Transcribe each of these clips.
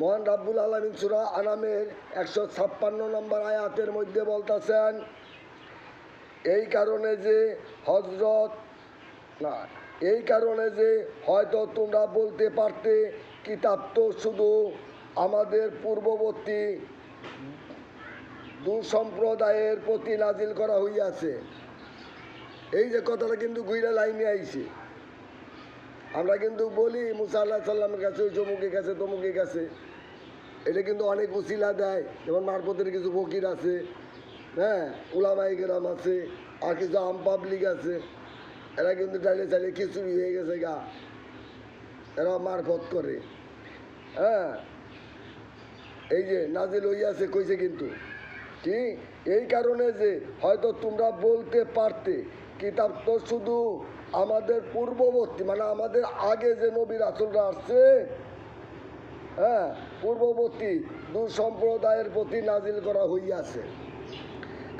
মহান রাব্বুল আলমিন সুরা আনামের একশো ছাপ্পান্ন নম্বর আয়াতের মধ্যে বলতেছেন, এই কারণে যে হজরত না, এই কারণে যে হয়তো তোমরা বলতে পারতে কিতাব তো শুধু আমাদের পূর্ববর্তী দু সম্প্রদায়ের প্রতি নাজিল করা হইয়াছে। এই যে কথাটা কিন্তু গুইরা লাইনে আইছে। আমরা কিন্তু বলি, মুসা আল্লাহ সাল্লামের কাছে ওই চমুকের কাছে, তমুকের কাছে। এটা কিন্তু অনেক উসিলা দেয়। যেমন মারপতের কিছু ফকির আছে হ্যাঁ উলামাই গ্রাম আছে, আর কিছু আম পাবলিক আছে। এরা কিন্তু চাইলে চাইলে খিচুড়ি হয়ে গেছে গা। এরা মারফত করে। হ্যাঁ। এই যে নাজিল হইয়াছে কইছে কিন্তু। কি? এই কারণে যে হয়তো তোমরা বলতে পারতে, কিতাব তো শুধু আমাদের পূর্ববর্তী মানে আমাদের আগে যে নবীর আসলরা আসছে হ্যাঁ পূর্ববর্তী দু সম্প্রদায়ের প্রতি নাজিল করা হইয়াছে।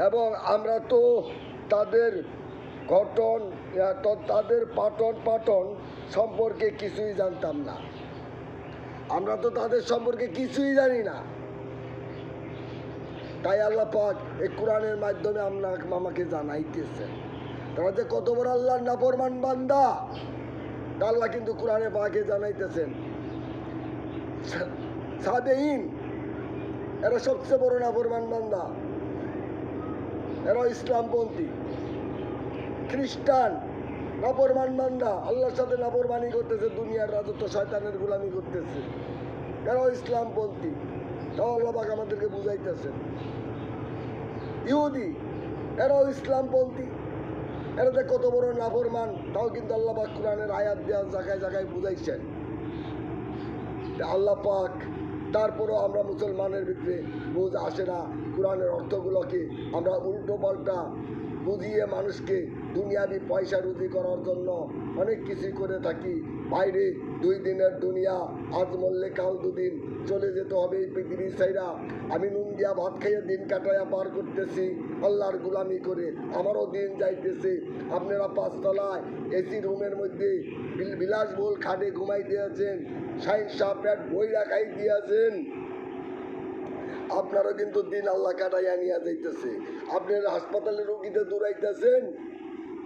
এবং আমরা তো তাদের ঘটন তাদের পাটন পাটন সম্পর্কে কিছুই জানতাম না। আমরা তো তাদের সম্পর্কে কিছুই জানি না। তাই আল্লাহ পাক এই কোরআনের মাধ্যমে আপনার আমাকে জানাইতেছেন। তারা যে কত বড় আল্লাহর নাফরমান বান্দা আল্লাহ কিন্তু কোরআনে পাকে জানাইতেছেন। এরা সবচেয়ে বড় নাফরমান বান্দা। এরা ইসলামপন্থী, খ্রিস্টান, নাফরমান বান্দা। আল্লাহর সাথে নাফরমানি করতেছে, দুনিয়ার রাজত্ব শয়তানের গোলামি করতেছে। এরাও ইসলামপন্থী। তাও আল্লাহ পাক আমাদেরকে বুঝাইতেছেন। ইহুদি, এরাও ইসলামপন্থী। এরা যে কত বড় নাফরমান, তাও কিন্তু আল্লাহ পাক কোরআনের আয়াত দেওয়া জায়গায় জায়গায় বুঝাইছেন আল্লাহ পাক, তারপরও আমরা মুসলমানের ভিতরে বুঝ আসে না, কোরআনের অর্থগুলোকে আমরা উল্টো পাল্টা বুঝিয়ে মানুষকে দুনিয়াবি পয়সা রুজি করার জন্য অনেক কিছুই করে থাকি। বাইরে দুই দিনের দুনিয়া, আজ মরলে কাল দুদিন চলে যেতে হবে এই পৃথিবীর সাইরা আমি নুন দিয়া ভাত খাইয়ে দিন কাটাইয়া পার করতেছি আল্লাহর গুলামি করে। আমারও দিন যাইতেছে। আপনারা পাঁচতলায় এসি রুমের মধ্যে বিল- বিলাসবহুল খাটে ঘুমাই দিয়েছেন, সাইন শাহ প্যাট বই রাখাই দিয়েছেন। আপনারও কিন্তু দিন আল্লাহ কাটাইয়া নিয়ে যাইতেছে। আপনার হাসপাতালে রুগীতে দৌড়াইতেছেন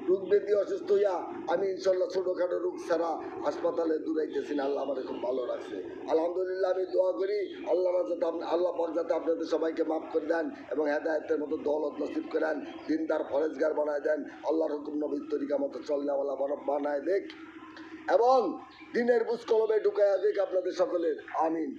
রোগ ব্যাধি অসুস্থ হইয়া আমি ইনশাল্লাহ ছোটোখাটো রোগ ছাড়া হাসপাতালে দৌড়াইতেছি না। আল্লাহ আমার খুব ভালো রাখছে। আলহামদুলিল্লাহ আমি দোয়া করি, আল্লাহ যাতে আল্লাহ পাক যাতে আপনাদের সবাইকে মাফ করে দেন এবং হেদায়তের মতো দৌলত নসিব করেন, দিনদার ফরেজগার বানায় দেন, আল্লাহর হুকুম নবীর তরিকা মতো চলনেওয়ালা বানায় দেখ। এবং দিনের বুঝ কলমে ঢুকাইয়া দেখ আপনাদের সকলের। আমিন।